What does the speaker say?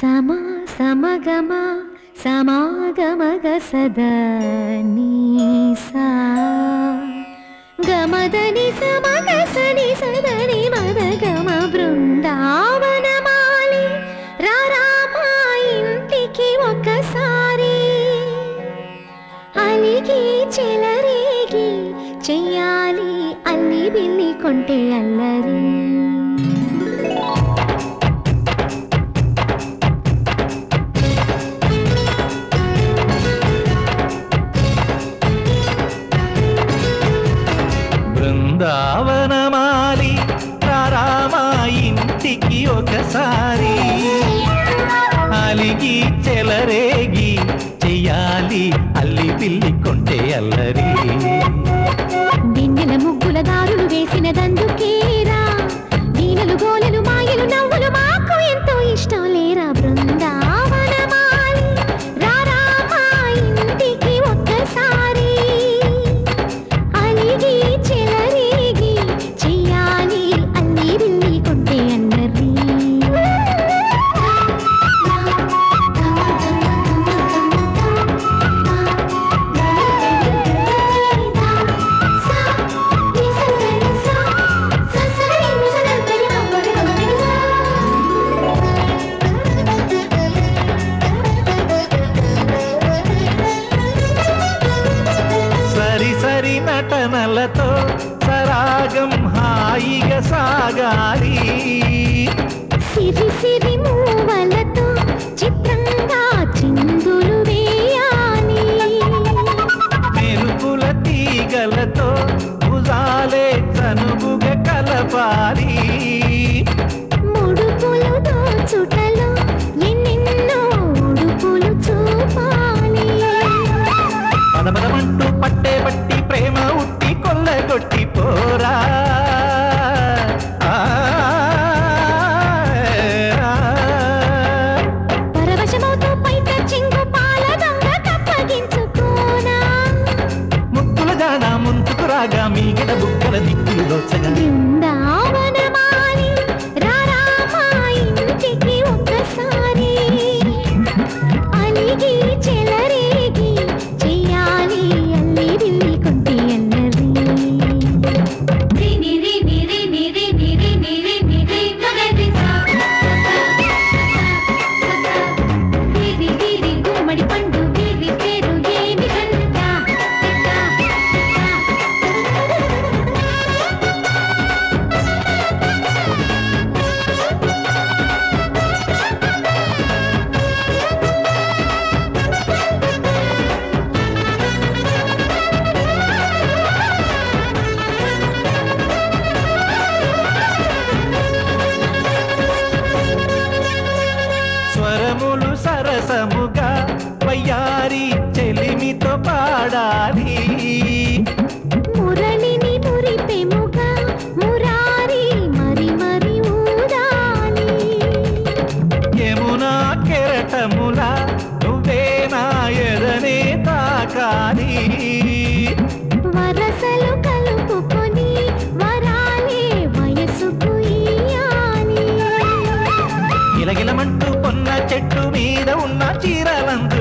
సమా సమగమ సమాగమగ సదా నీసా. గమదని సమగ సని సదని మదగమ బృందావనమాలి. రారామా ఇంటికి ఒకసారి అలిగి చెలరేగి చెయ్యాలి అల్లి బిల్లి కొంటే అల్లరి. బృందావనమాలి రారామా ఇంటికి ఒకసారి. అలిగి చెలరేగి చెయ్యాలి అల్లి పిల్లి కొంటే అల్లరి. నటనలతో సరాగం హాయిగా సాగాలి. సిరి సిరి మూవలతో చిత్రంగా చిందులు వేయాలి. మెరుపుల తీగలతో భుజాలే చనువుగా కలపాలి. రాగా మీగడ బుక్కల దిక్కులు దోచగా. వరసలు కలుపుకొని వరాలే వయసుకు ఇయ్యాలి. గిలగిలమంటూ పొన్న చెట్టు మీద ఉన్న చీరలందుకోరా